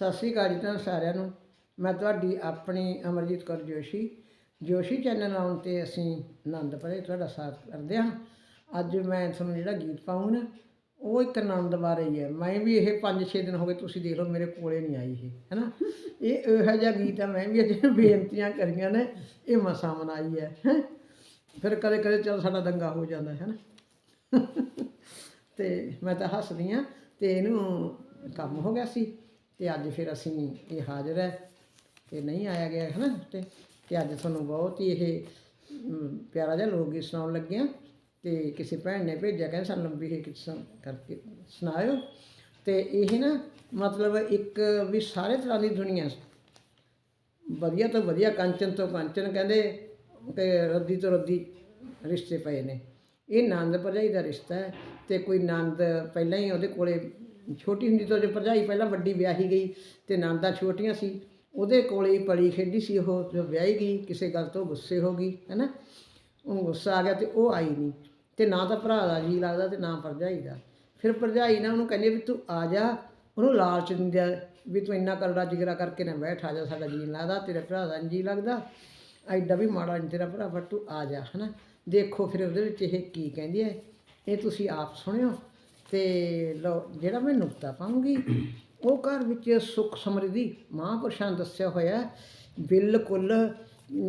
ਸਤਿ ਸ੍ਰੀ ਅਕਾਲ ਜੀ ਤੁਹਾਨੂੰ ਸਾਰਿਆਂ ਨੂੰ। ਮੈਂ ਤੁਹਾਡੀ ਆਪਣੀ ਅਮਰਜੀਤ ਕੌਰ ਜੋਸ਼ੀ। ਜੋਸ਼ੀ ਚੈਨਲ ਆਉਣ ਤੇ ਅਸੀਂ ਆਨੰਦ ਭਰੇ, ਤੁਹਾਡਾ ਸਾਥ ਕਰਦੇ ਹਾਂ। ਅੱਜ ਮੈਂ ਤੁਹਾਨੂੰ ਜਿਹੜਾ ਗੀਤ ਪਾਉਂ ਨਾ, ਉਹ ਇੱਕ ਆਨੰਦ ਬਾਰੇ ਹੀ ਹੈ। ਮੈਂ ਵੀ ਇਹ 5-6 ਦਿਨ ਹੋ ਗਏ ਤੁਸੀਂ ਦੇਖ ਲਓ, ਮੇਰੇ ਕੋਲੇ ਨਹੀਂ ਆਈ ਇਹ ਹੈਨਾ ਇਹ ਇਹੋ ਜਿਹਾ ਗੀਤ ਹੈ, ਮੈਂ ਵੀ ਅਜੇ ਬੇਨਤੀਆਂ ਕਰੀਆਂ ਨੇ, ਇਹ ਮਸਾਂ ਮਨਾਈ ਹੈ, ਹੈਂ। ਫਿਰ ਕਦੇ ਕਦੇ ਚੱਲ ਸਾਡਾ ਦੰਗਾ ਹੋ ਜਾਂਦਾ, ਹੈ ਨਾ? ਤੇ ਮੈਂ ਤਾਂ ਹੱਸਦੀ ਆ ਤੇ ਇਹਨੂੰ ਕੰਮ ਹੋ ਗਿਆ ਸੀ। ਤੇ ਅੱਜ ਫਿਰ ਅਸੀਂ ਇਹ ਹਾਜ਼ਰ ਹੈ ਤੇ ਨਹੀਂ ਆਇਆ ਗਿਆ ਹੈ ਨਾ ਤੇ ਤੇ ਅੱਜ ਤੁਹਾਨੂੰ ਬਹੁਤ ਹੀ ਇਹ ਪਿਆਰਾ ਜਿਹਾ ਲੋਕ ਗੀਤ ਸੁਣਾਉਣ ਲੱਗੇ ਆ ਤੇ ਕਿਸੇ ਭੈਣ ਨੇ ਭੇਜਿਆ, ਕਹਿੰਦੇ ਸਾਨੂੰ ਲੰਬੀ ਇਹ ਕਿਸਮ ਕਰਕੇ ਸੁਣਾਇਓ। ਤੇ ਇਹ ਨਾ ਮਤਲਬ ਇੱਕ ਵੀ ਸਾਰੇ ਤਰ੍ਹਾਂ ਦੀ ਦੁਨੀਆ ਵਧੀਆ ਤੋਂ ਵਧੀਆ ਕੰਚਨ ਤੋਂ ਕੰਚਨ ਕਹਿੰਦੇ ਕਿ ਰੱਦੀ ਤੋਂ ਰੱਦੀ ਰਿਸ਼ਤੇ ਪਏ ਨੇ। ਇਹ ਨੰਦ ਭਰਜਾਈ ਦਾ ਰਿਸ਼ਤਾ ਹੈ ਤੇ ਕੋਈ ਨੰਦ ਪਹਿਲਾਂ ਹੀ ਉਹਦੇ ਕੋਲੇ ਛੋਟੀ ਹੁੰਦੀ ਤੋਂ ਜੇ ਭਰਜਾਈ ਪਹਿਲਾਂ ਵੱਡੀ ਵਿਆਹੀ ਗਈ ਤੇ ਨੰਦਾਂ ਛੋਟੀਆਂ ਸੀ, ਉਹਦੇ ਕੋਲੇ ਹੀ ਪਲੀ ਖੇਡੀ ਸੀ ਉਹ, ਜੋ ਵਿਆਹੀ ਗਈ, ਕਿਸੇ ਗੱਲ ਤੋਂ ਗੁੱਸੇ ਹੋ ਗਈ, ਹੈਨਾ? ਉਹਨੂੰ ਗੁੱਸਾ ਆ ਗਿਆ ਤੇ ਉਹ ਆਈ ਨਹੀਂ। ਤੇ ਨਾ ਤਾਂ ਭਰਾ ਦਾ ਜੀ ਲੱਗਦਾ ਤੇ ਨਾ ਭਰਜਾਈ ਦਾ। ਫਿਰ ਭਰਜਾਈ ਨਾ ਉਹਨੂੰ ਕਹਿੰਦੀ ਵੀ ਤੂੰ ਆ ਜਾ, ਉਹਨੂੰ ਲਾਲਚ ਦਿੰਦਾ ਵੀ ਤੂੰ ਇੰਨਾ ਕਰੜਾ ਜਿਗਰਾ ਕਰਕੇ ਨਾ ਬੈਠ ਆ ਜਾ, ਸਾਡਾ ਜੀ ਲੱਗਦਾ, ਤੇਰੇ ਭਰਾ ਦਾ ਨੀ ਜੀ ਲੱਗਦਾ। ਐਡਾ ਵੀ ਮਾੜਾ ਨਹੀਂ ਤੇਰਾ ਭਰਾ, ਪਰ ਤੂੰ ਆ ਜਾ, ਹਨਾ? ਦੇਖੋ ਫਿਰ ਉਹਦੇ ਵਿੱਚ ਇਹ ਕੀ ਕਹਿੰਦੀ ਹੈ, ਇਹ ਤੁਸੀਂ ਆਪ ਸੁਣਿਓ। ਤੇ ਲਓ, ਜਿਹੜਾ ਮੈਂ ਨੁਕਤਾ ਪਾਉਂਗੀ, ਉਹ ਘਰ ਵਿੱਚ ਸੁੱਖ ਸਮਰਿੱਧੀ ਮਹਾਂਪੁਰਸ਼ਾਂ ਨੇ ਦੱਸਿਆ ਹੋਇਆ ਬਿਲਕੁਲ,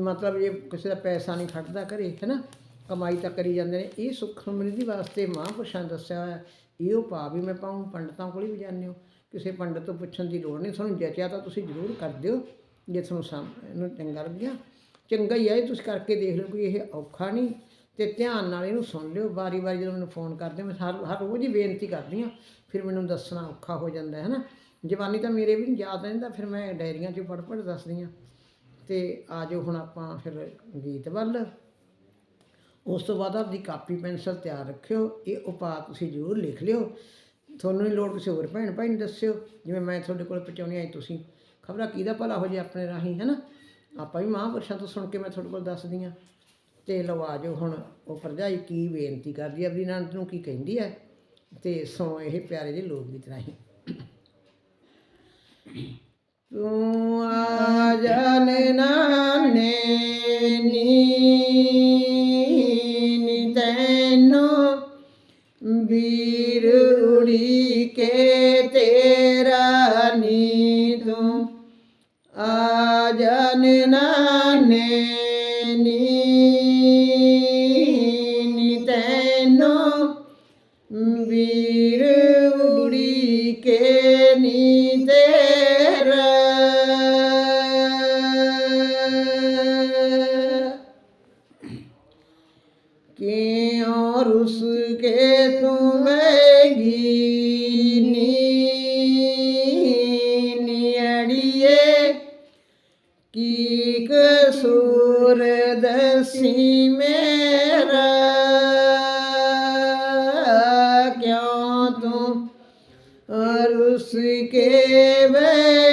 ਮਤਲਬ ਜੇ ਕਿਸੇ ਦਾ ਪੈਸਾ ਨਹੀਂ ਖੜਦਾ ਘਰੇ ਹੈ ਨਾ ਕਮਾਈ ਤਾਂ ਕਰੀ ਜਾਂਦੇ ਨੇ, ਇਹ ਸੁੱਖ ਸਮਰਿੱਧੀ ਵਾਸਤੇ ਮਹਾਂਪੁਰਸ਼ਾਂ ਨੇ ਦੱਸਿਆ ਹੋਇਆ ਇਹ ਉਹ ਪਾ ਵੀ ਮੈਂ ਪਾਉਂ, ਪੰਡਤਾਂ ਕੋਲ ਵੀ ਜਾਂਦੇ ਹੋ। ਕਿਸੇ ਪੰਡਤ ਤੋਂ ਪੁੱਛਣ ਦੀ ਲੋੜ ਨਹੀਂ, ਤੁਹਾਨੂੰ ਜਚਿਆ ਤਾਂ ਤੁਸੀਂ ਜ਼ਰੂਰ ਕਰ ਦਿਓ, ਜੇ ਤੁਹਾਨੂੰ ਸਾਨੂੰ ਚੰਗਾ ਲੱਗਿਆ। ਚੰਗਾ ਹੀ ਹੈ ਇਹ ਤੁਸੀਂ ਕਰਕੇ ਦੇਖ ਲਓ ਕਿ ਇਹ ਔਖਾ ਨਹੀਂ। ਤੇ ਧਿਆਨ ਨਾਲ ਇਹਨੂੰ ਸੁਣ ਲਿਓ। ਵਾਰੀ ਵਾਰੀ ਜਦੋਂ ਮੈਨੂੰ ਫੋਨ ਕਰਦੇ, ਮੈਂ ਹਰ ਹਰ ਰੋਜ਼ ਹੀ ਬੇਨਤੀ ਕਰਦੀ ਹਾਂ, ਫਿਰ ਮੈਨੂੰ ਦੱਸਣਾ ਔਖਾ ਹੋ ਜਾਂਦਾ ਹੈ ਨਾ ਜਵਾਨੀ ਤਾਂ ਮੇਰੇ ਵੀ ਨਹੀਂ ਯਾਦ ਰਹਿੰਦਾ, ਫਿਰ ਮੈਂ ਡਾਇਰੀਆਂ 'ਚ ਪੜ੍ਹ ਪੜ੍ਹ ਦੱਸਦੀ ਹਾਂ। ਤੇ ਆ ਜਾਓ ਹੁਣ ਆਪਾਂ ਫਿਰ ਗੀਤ ਵੱਲ। ਉਸ ਤੋਂ ਬਾਅਦ ਆਪਦੀ ਕਾਪੀ ਪੈਨਸਲ ਤਿਆਰ ਰੱਖਿਓ, ਇਹ ਉਪਾਅ ਤੁਸੀਂ ਜ਼ਰੂਰ ਲਿਖ ਲਿਓ। ਤੁਹਾਨੂੰ ਨਹੀਂ ਲੋੜ ਕਿਸੇ ਹੋਰ ਭੈਣ ਭਾਈ ਨੂੰ ਦੱਸਿਓ, ਜਿਵੇਂ ਮੈਂ ਤੁਹਾਡੇ ਕੋਲ ਪਹੁੰਚਾਉਣੀ ਆਈ ਤੁਸੀਂ। ਖਬਰਾਂ ਕਿਹਦਾ ਭਲਾ ਹੋ ਜੇ ਆਪਣੇ ਰਾਹੀਂ ਹੈ ਨਾ ਆਪਾਂ ਵੀ ਮਹਾਂਪੁਰਸ਼ਾਂ ਤੋਂ ਸੁਣ ਕੇ ਮੈਂ ਤੁਹਾਡੇ ਕੋਲ ਦੱਸਦੀ ਹਾਂ। ਤੇ ਲਓ ਹੁਣ ਉਹ ਭਰਜਾਈ ਕੀ ਬੇਨਤੀ ਕਰਦੀ ਹੈ ਆਪਣੀ ਨੰਦ ਨੂੰ ਕੀ ਕਹਿੰਦੀ ਹੈ ਤੇ ਸੋ ਇਹ ਪਿਆਰੇ ਦੇ ਲੋਕ ਗੀਤ ਰਾਹੀਂ। ਤੂੰ ਆ ਜਾਣ ਨਾਨੇ ਨੀ ਨੀ ਤੈਨੋ ਵੀਰ ਉੜੀ ਕੇ ਦਸੀ ਮੇਰਾ। ਕਿਉਂ ਤੂੰ ਰੁਸ ਕੇ ਵੈਗੀ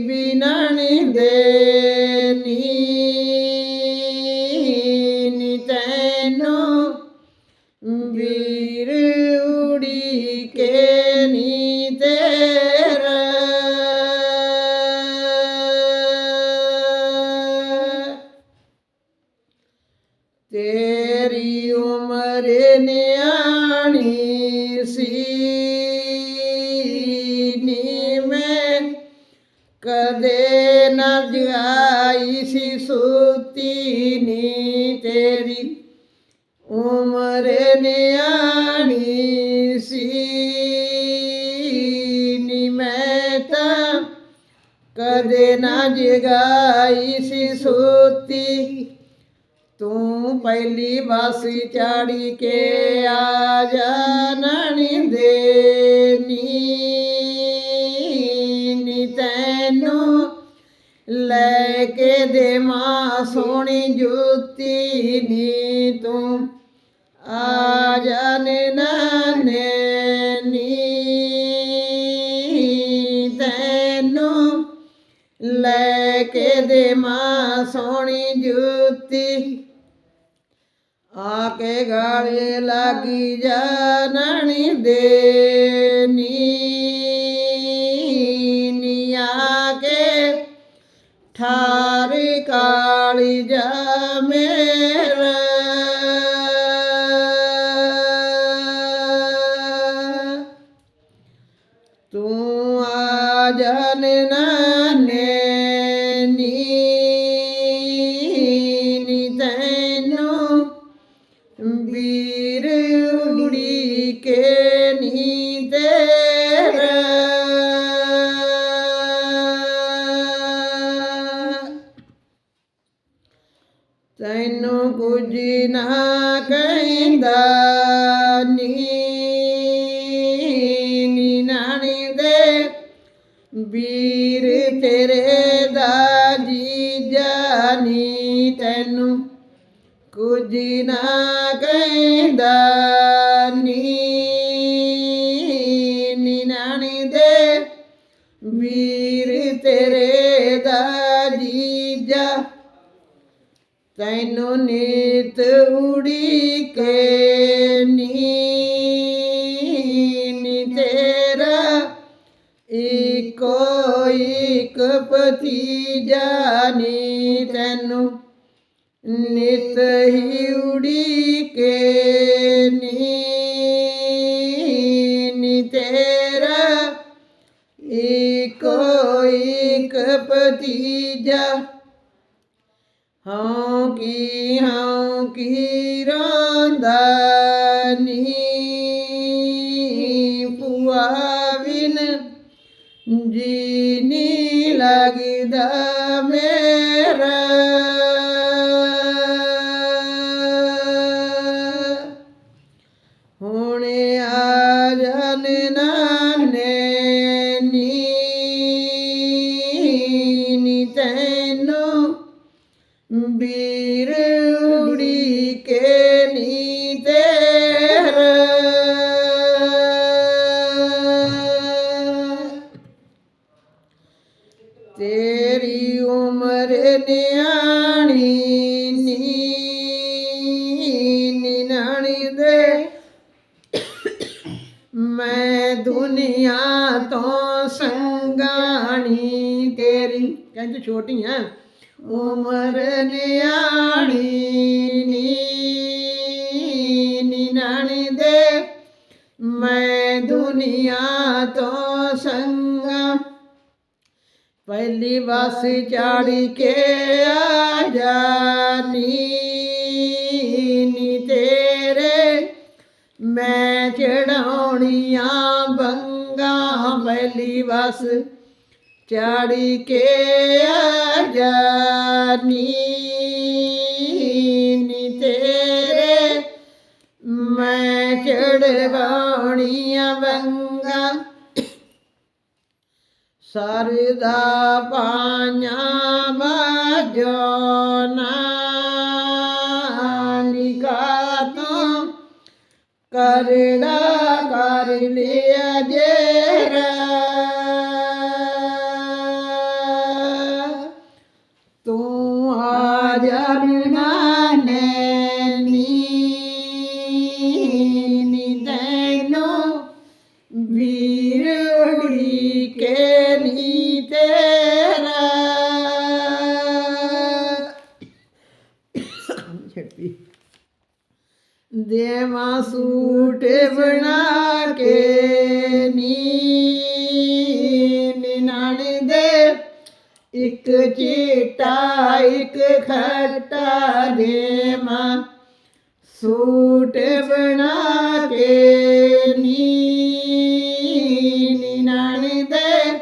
ਜਾ ਬੀਬੀ ਕਦੇ ਨਾ ਜਾਈ ਸੀ ਸੁਤੀ ਨੀ ਤੇਰੀ ਉਮਰ ਨਿਆਣੀ ਸੀ ਨੀ ਮੈਂ ਤਾਂ ਕਦੇ ਨਾ ਜਗਾਈ ਸੀ ਸੁਤੀ ਤੂੰ ਪਹਿਲੀ ਬੱਸ ਚਾੜੀ ਕੇ ਆ ਲੈ ਕੇ ਦੇ ਮਾਂ ਸੋਹਣੀ ਜੁੱਤੀ ਨੀ ਤੂੰ। ਆ ਜਾਣੇ ਨਾਨੇ ਨੀ, ਤੈਨੂੰ ਲੈ ਕੇ ਦੇ ਮਾਂ ਸੋਹਣੀ ਜੁੱਤੀ। ਆ ਕੇ ਗਾਲੇ ਲਾਗੀ ਜਾਣਣੀ ਦੇ। ਕੇ ਤੈਨੂੰ ਨੀਤ ਉੜੀ ਕੇ ਨੀ ਨੀ ਤੇਰਾ ਇੱਕੋ ਇੱਕ ਭਤੀਜਾ ਨੀ ਤੈਨੂੰ ਨਿਤ ਹੀ ਉੜੀ ਕੇ ਨੀ ਨੀ ਤੇਰਾ ਦੁਨੀਆ ਤੋਂ ਸੰਗਾਣੀ ਤੇਰੀ। ਕਹਿੰਦੇ ਛੋਟੀਆਂ ਉਮਰ ਨਿਆਣੀ ਨੀ ਨਿਨਾਣੀ ਦੇ। ਮੈਂ ਦੁਨੀਆ ਤੋਂ ਸੰਗਾ ਪਹਿਲੀ ਬਸ ਚਾੜੀ ਕੇ ਆ ਜਾਨੀ ਨੀ ਤੇਰੇ। ਮੈਂ ਚੜਾਉਣੀਆਂ ਬੰਗਾ ਪਹਿਲੀ ਬਸ ਚਾੜੀ ਕੇ ਜਾਨੀ ਨੀ ਤੇਰੇ ਮੈਂ ਚੜਵਾਉਣੀਆਂ ਬੰਗਾ ਸਰਦਾ ਪਾਈਆਂ ਬਾਜੋ ਨਾਨਿਕਾ ਤੂੰ ਕਰੜਾ ਕਰ ਦੇਵਾ ਸੂਟ ਬਣਾ ਕੇ ਨੀ ਨਿਨਾਣ ਦੇ। ਇੱਕ ਚੀਟਾ, ਇੱਕ ਖੱਟਾ ਦੇਵਾ ਸੂਟ ਬਣਾ ਕੇ ਨੀ ਨਿਨਾਣ ਦੇ।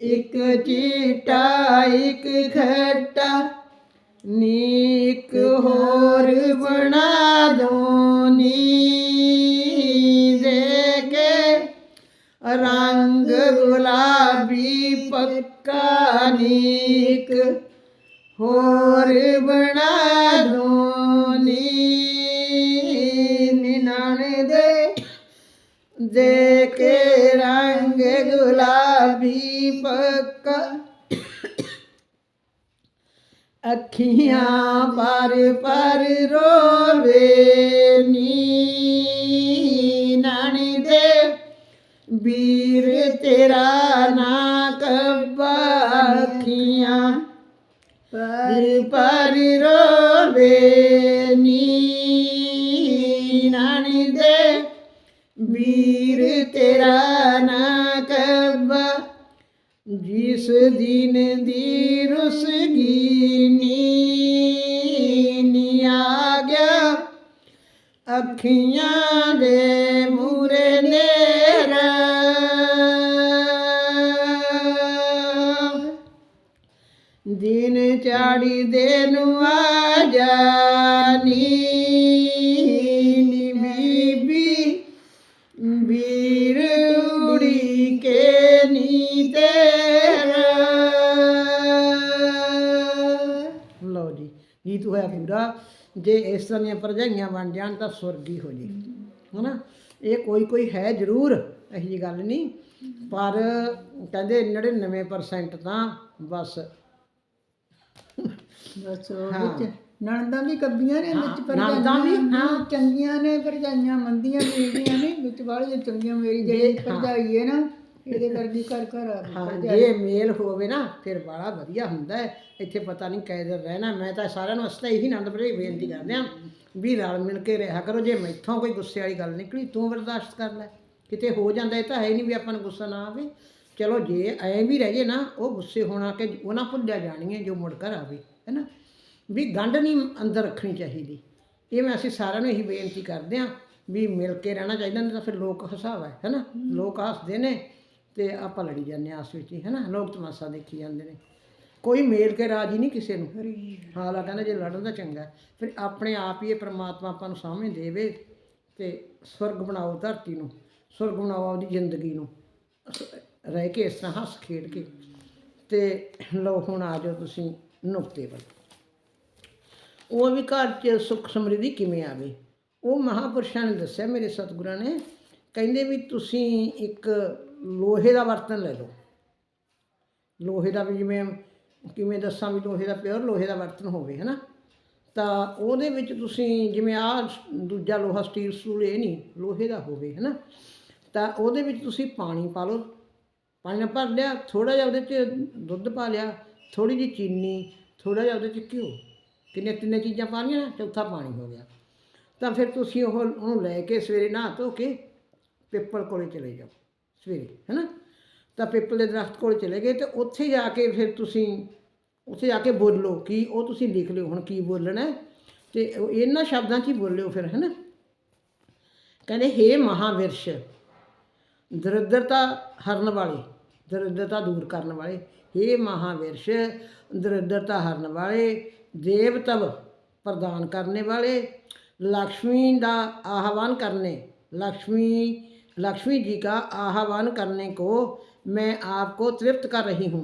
ਇੱਕ ਚੀਟਾ, ਇੱਕ ਖੱਟਾ ਨੀ ਇੱਕ ਹੋਰ ਬਣਾ ਦੋ ਨੀ ਦੇ ਕੇ ਰੰਗ ਗੁਲਾਬੀ ਪੱਕਾ ਨੀ ਇੱਕ ਹੋਰ ਬਣਾ ਦੋ ਨੀ ਨਿਨਾਣ ਦੇ ਦੇ ਕੇ ਰੰਗ ਗੁਲਾਬੀ ਪੱਕਾ ਅੱਖੀਆਂ ਪਰ ਪਰ ਰੋਵੇ ਨੀ ਨਾਣੀ ਦੇ। ਵੀਰ ਤੇਰਾ ਨਾ ਕੱਬਾ ਅੱਖੀਆਂ ਪਰ ਪਰ ਰੋਵੇ ਨੀ ਨਾਣੀ ਦੇ। ਵੀਰ ਤੇਰਾ ਨਾ ਜਿਸ ਦਿਨ ਦੀ ਰੁਸਗੀ ਨੀ ਆ ਗਿਆ ਅੱਖੀਆਂ ਦੇ ਮੂਰੇ ਨੇਰਾ। ਦਿਨ ਚਾੜੀ ਦੇ ਨੂੰ ਪੂਰਾ ਜੇ ਇਸ ਤਰ੍ਹਾਂ ਦੀਆਂ ਭਰਜਾਈਆਂ ਬਣ ਜਾਣ ਤਾਂ ਸਵਰਗੀ ਹੋ ਜੇ। ਹਨਾ? ਇਹ ਕੋਈ ਕੋਈ ਹੈ ਜ਼ਰੂਰ ਇਹੋ ਜੀ ਗੱਲ ਨਹੀਂ। ਪਰ ਕਹਿੰਦੇ 99% ਤਾਂ ਬਸ। ਬਸ ਉਹ ਵਿੱਚ ਨਣਦਾਂ ਵੀ ਕੱਬੀਆਂ ਨੇ ਵਿੱਚ ਨਣਦਾਂ ਵੀ, ਹਾਂ। ਚੰਗੀਆਂ ਨੇ ਭਰਜਾਈਆਂ ਮੰਦੀਆਂ ਮਿਲਦੀਆਂ ਨੇ ਵਿੱਚ ਵਾਲੀਆਂ ਚੰਗੀਆਂ ਮੇਰੀ ਜਿਹੜੀ ਭਰਜਾਈ ਹੈ ਨਾ ਇਹਦੇ ਵਰਗੀ ਆ ਗਈ ਹਾਂ ਜੇ ਮੇਲ ਹੋਵੇ ਨਾ ਫਿਰ ਬੜਾ ਵਧੀਆ ਹੁੰਦਾ ਹੈ। ਇੱਥੇ ਪਤਾ ਨਹੀਂ ਕੈ ਦਿਨ ਰਹਿਣਾ ਮੈਂ ਤਾਂ ਸਾਰਿਆਂ ਨੂੰ ਅਸਤਾ ਇਹੀ ਆਨੰਦ ਭਰੇ ਬੇਨਤੀ ਕਰਦੇ ਆ ਵੀ ਰਲ ਮਿਲ ਕੇ ਰਿਹਾ ਕਰੋ। ਜੇ ਮੈਥੋਂ ਕੋਈ ਗੁੱਸੇ ਵਾਲੀ ਗੱਲ ਨਿਕਲੀ ਤੂੰ ਬਰਦਾਸ਼ਤ ਕਰ ਲੈ। ਕਿਤੇ ਹੋ ਜਾਂਦਾ ਇਹ ਤਾਂ ਹੈ ਨਹੀਂ ਵੀ ਆਪਾਂ ਨੂੰ ਗੁੱਸਾ ਨਾ ਆਵੇ। ਚਲੋ ਜੇ ਐਂ ਵੀ ਰਹਿ ਜੇ ਨਾ ਉਹ ਗੁੱਸੇ ਹੋਣਾ ਕਿ ਉਹਨਾਂ ਭੁੱਲਿਆ ਜਾਣੀਆਂ ਜੋ ਮੁੜ ਕਰ ਆਵੇ ਹੈਨਾ ਵੀ ਗੰਢ ਨਹੀਂ ਅੰਦਰ ਰੱਖਣੀ ਚਾਹੀਦੀ। ਇਹ ਮੈਂ ਅਸੀਂ ਸਾਰਿਆਂ ਨੂੰ ਇਹੀ ਬੇਨਤੀ ਕਰਦੇ ਹਾਂ ਵੀ ਮਿਲ ਕੇ ਰਹਿਣਾ ਚਾਹੀਦਾ ਨਹੀਂ ਤਾਂ ਫਿਰ ਲੋਕ ਹਸਾਵਾ ਹੈ ਹੈਨਾ ਲੋਕ ਹੱਸਦੇ ਨੇ। ਤੇ ਆਪਾਂ ਲੜੀ ਜਾਂਦੇ ਹਾਂ ਆਪਸ ਵਿੱਚ ਹੀ ਹੈਨਾ ਲੋਕ ਤਮਾਸ਼ਾ ਦੇਖੀ ਜਾਂਦੇ ਨੇ। ਕੋਈ ਮੇਲ ਕੇ ਰਾਜੀ ਨਹੀਂ ਕਿਸੇ ਨੂੰ। ਹਾਲਾ ਕਹਿੰਦਾ ਜੇ ਲੜਨ ਦਾ ਚੰਗਾ ਹੈ। ਫਿਰ ਆਪਣੇ ਆਪ ਹੀ ਇਹ ਪ੍ਰਮਾਤਮਾ ਆਪਾਂ ਨੂੰ ਸਾਹਮਣੇ ਦੇਵੇ ਤੇ ਸਵਰਗ ਬਣਾਓ ਧਰਤੀ ਨੂੰ ਸਵਰਗ ਬਣਾਓ ਆਪਦੀ ਜ਼ਿੰਦਗੀ ਨੂੰ। ਰਹਿ ਕੇ ਇਸ ਤਰ੍ਹਾਂ ਹੱਸ ਖੇਡ ਕੇ। ਤੇ ਲਓ ਹੁਣ ਆ ਜਾਓ ਤੁਸੀਂ ਨੁਕਤੇ ਵੱਲ। ਉਹ ਵੀ ਘਰ 'ਚ ਸੁੱਖ ਸਮਰਿੱਧੀ ਕਿਵੇਂ ਆਵੇ? ਉਹ ਮਹਾਪੁਰਸ਼ਾਂ ਨੇ ਦੱਸਿਆ ਮੇਰੇ ਸਤਿਗੁਰਾਂ ਨੇ ਕਹਿੰਦੇ ਵੀ ਤੁਸੀਂ ਇੱਕ ਲੋਹੇ ਦਾ ਬਰਤਨ ਲੈ ਲਓ। ਲੋਹੇ ਦਾ ਵੀ ਜਿਵੇਂ, ਕਿਵੇਂ ਦੱਸਾਂ ਵੀ ਲੋਹੇ ਦਾ ਪਿਓਰ ਲੋਹੇ ਦਾ ਬਰਤਨ ਹੋਵੇ ਹੈ ਨਾ ਤਾਂ ਉਹਦੇ ਵਿੱਚ ਤੁਸੀਂ ਜਿਵੇਂ ਆ ਦੂਜਾ ਲੋਹਾ ਸਟੀਲ ਸਟੂਲ ਇਹ ਨਹੀਂ, ਲੋਹੇ ਦਾ ਹੋਵੇ ਹੈ ਨਾ ਤਾਂ ਉਹਦੇ ਵਿੱਚ ਤੁਸੀਂ ਪਾਣੀ ਪਾ ਲਓ। ਪਾਣੀ ਨਾਲ ਭਰ ਲਿਆ ਥੋੜਾ ਜਿਹਾ ਉਹਦੇ 'ਚ ਦੁੱਧ ਪਾ ਲਿਆ ਥੋੜੀ ਜਿਹੀ ਚੀਨੀ ਥੋੜਾ ਜਿਹਾ ਉਹਦੇ 'ਚ ਘਿਓ। ਕਿੰਨੇ, ਤਿੰਨੇ ਚੀਜ਼ਾਂ ਪਾਣੀਆਂ ਨਾ ਚੌਥਾ ਪਾਣੀ ਹੋ ਗਿਆ। ਤਾਂ ਫਿਰ ਤੁਸੀਂ ਉਹ, ਉਹਨੂੰ ਲੈ ਕੇ ਸਵੇਰੇ ਨਹਾ ਧੋ ਕੇ ਪੇਪਰ ਕੋਲੇ ਚਲੇ ਜਾਓ। सवेरे है ना तो पेपल के दरख्त को चले गए तो उ जाके फिर तुम उ जाके बोलो कि वो तुम लिख लो हूँ की बोलना है तो इन्होंने शब्दों की बोलो फिर है ना कहते हे महाविरश दरिद्रता हरण वाले दरिद्रता दूर करने वाले हे महाविरश दरिद्रता हरण वाले देवतव प्रदान करने वाले लक्ष्मी का आह्वान करने लक्ष्मी लक्ष्मी जी का आह्वान करने को मैं आपको तृप्त कर रही हूँ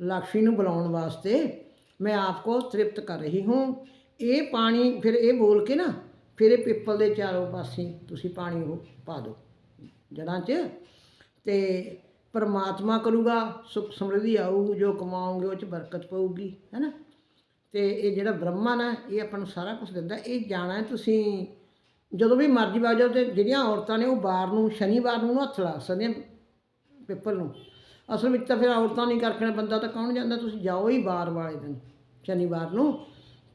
लक्ष्मी ਨੂੰ ਬੁਲਾਉਣ ਵਾਸਤੇ ਮੈਂ ਆਪਕੋ ਤ੍ਰਿਪਤ ਕਰ ਰਹੀ ਹੂੰ ਇਹ ਪਾਣੀ ਫਿਰ ਇਹ ਬੋਲ ਕੇ ਨਾ ਫਿਰ ਇਹ ਪਿੱਪਲ ਦੇ ਚਾਰੋਂ ਪਾਸੇ ਤੁਸੀਂ ਪਾਣੀ ਉਹ ਪਾ ਦਿਓ ਜੜਾਂ 'ਚ ਤੇ ਪਰਮਾਤਮਾ ਕਰੂਗਾ ਸੁਖ ਸਮਰਿੱਧੀ ਆਊ ਜੋ ਕਮਾਓਗੇ ਉਹ 'ਚ ਬਰਕਤ ਪਊਗੀ ਹੈਨਾ ਤੇ ਇਹ ਜਿਹੜਾ ਬ੍ਰਹਮਾ ਨਾ ਇਹ ਆਪਾਂ ਨੂੰ ਸਾਰਾ ਕੁਝ ਦਿੰਦਾ ਇਹ ਜਾਣਾ ਹੈ ਤੁਸੀਂ ਜਦੋਂ ਵੀ ਮਰਜ਼ੀ ਵਗ ਜਾਓ ਤੇ ਜਿਹੜੀਆਂ ਔਰਤਾਂ ਨੇ ਉਹ ਬਾਰ ਨੂੰ ਸ਼ਨੀਵਾਰ ਨੂੰ ਉਹਨੂੰ ਹੱਥ ਲਾ ਸਕਦੀਆਂ ਪਿੱਪਲ ਨੂੰ। ਅਸਲ ਵਿੱਚ ਤਾਂ ਫਿਰ ਔਰਤਾਂ ਨਹੀਂ ਕਰਕੇ ਬੰਦਾ ਤਾਂ ਕੌਣ ਜਾਂਦਾ? ਤੁਸੀਂ ਜਾਓ ਹੀ ਬਾਰ ਵਾਲੇ ਦਿਨ, ਸ਼ਨੀਵਾਰ ਨੂੰ।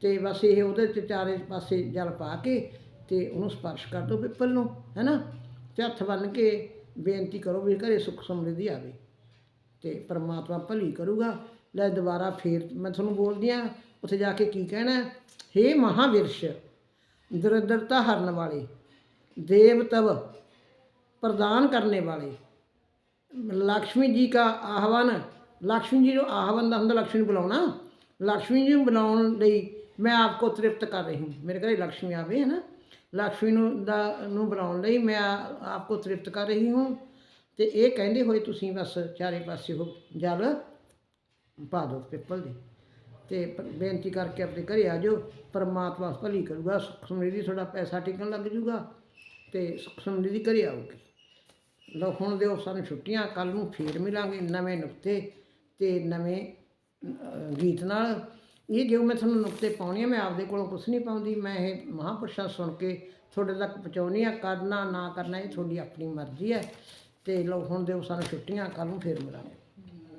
ਤੇ ਬਸ ਇਹ ਉਹਦੇ ਤੇ ਚਾਰੇ ਪਾਸੇ ਜਲ ਪਾ ਕੇ ਤੇ ਉਹਨੂੰ ਸਪਰਸ਼ ਕਰ ਦਿਓ ਪਿੱਪਲ ਨੂੰ, ਹੈਨਾ? ਤੇ ਹੱਥ ਬੰਨ ਕੇ ਬੇਨਤੀ ਕਰੋ ਵੀ ਘਰੇ ਸੁੱਖ ਸਮਰਿੱਧੀ ਆਵੇ। ਤੇ ਪਰਮਾਤਮਾ ਭਲੀ ਕਰੂਗਾ। ਲੈ ਦੁਬਾਰਾ ਫੇਰ ਮੈਂ ਤੁਹਾਨੂੰ ਬੋਲਦੀ ਆ ਉੱਥੇ ਜਾ ਕੇ ਕੀ ਕਹਿਣਾ ਹੈ? ਹੇ ਮਹਾਵਿਰਸ਼ ਦਰਿਦਰਤਾ ਹਰਨ ਵਾਲੇ, ਦੇਵ ਤਵ ਪ੍ਰਦਾਨ ਕਰਨੇ ਵਾਲੇ। ਲక్ష్ਮੀ ਜੀ ਦਾ ਆਹਵਾਨ ਲక్ష్ਮੀ ਜੀ ਨੂੰ ਆਹਵਾਨ ਦਾ ਹੁੰਦਾ ਲక్ష్ਮੀ ਨੂੰ ਬੁਲਾਉਣਾ। ਲక్ష్ਮੀ ਜੀ ਨੂੰ ਬੁਲਾਉਣ ਲਈ ਮੈਂ ਆਪ ਕੋ ਤ੍ਰਿਪਤ ਕਰ ਰਹੀ ਹੂੰ। ਮੇਰੇ ਘਰੇ ਲక్ష్ਮੀ ਆਵੇ, ਹੈ ਨਾ? ਲక్ష్ਮੀ ਨੂੰ ਦਾ, ਨੂੰ ਬੁਲਾਉਣ ਲਈ ਮੈਂ ਆਪ ਕੋ ਤ੍ਰਿਪਤ ਕਰ ਰਹੀ ਹੂੰ। ਤੇ ਇਹ ਕਹਿੰਦੇ ਹੋਏ ਤੁਸੀਂ ਬਸ ਚਾਰੇ ਪਾਸੇ ਹੋ, ਜਲ ਪਾ ਦਿਓ ਪਿੱਪਲ ਦੇ। ਤੇ ਬੇਨਤੀ ਕਰਕੇ ਆਪਣੇ ਘਰੇ ਆ ਜਾਓ। ਪਰਮਾਤਮਾ ਭਲੀ ਕਰੂਗਾ, ਸੁਖ ਸਮਰਿੱਧੀ ਤੁਹਾਡਾ ਪੈਸਾ ਟਿਕਣ ਲੱਗ ਜੂਗਾ ਤੇ ਸੁਖ ਸਮਰਿੱਧੀ ਘਰੇ ਆਊਗੀ ਲੋ ਹੁਣ ਦਿਓ ਸਾਨੂੰ ਛੁੱਟੀਆਂ ਕੱਲ ਨੂੰ ਫੇਰ ਮਿਲਾਂਗੇ ਨਵੇਂ ਨੁਕਤੇ ਤੇ ਨਵੇਂ ਗੀਤ ਨਾਲ। ਇਹ ਜੋ ਮੈਂ ਤੁਹਾਨੂੰ ਨੁਕਤੇ ਪਾਉਣੀ ਆ, ਮੈਂ ਆਪਦੇ ਕੋਲੋਂ ਕੁਝ ਨਹੀਂ ਪਾਉਂਦੀ। ਮੈਂ ਇਹ ਮਹਾਂਪੁਰਸ਼ਾਂ ਸੁਣ ਕੇ ਤੁਹਾਡੇ ਤੱਕ ਪਹੁੰਚਾਉਣੀ ਆ ਕਰਨਾ, ਨਾ ਕਰਨਾ, ਇਹ ਤੁਹਾਡੀ ਆਪਣੀ ਮਰਜ਼ੀ ਹੈ। ਤੇ ਲਓ, ਹੁਣ ਦਿਓ ਸਾਨੂੰ ਛੁੱਟੀਆਂ ਕੱਲ ਨੂੰ ਫੇਰ ਮਿਲਾਂਗੇ।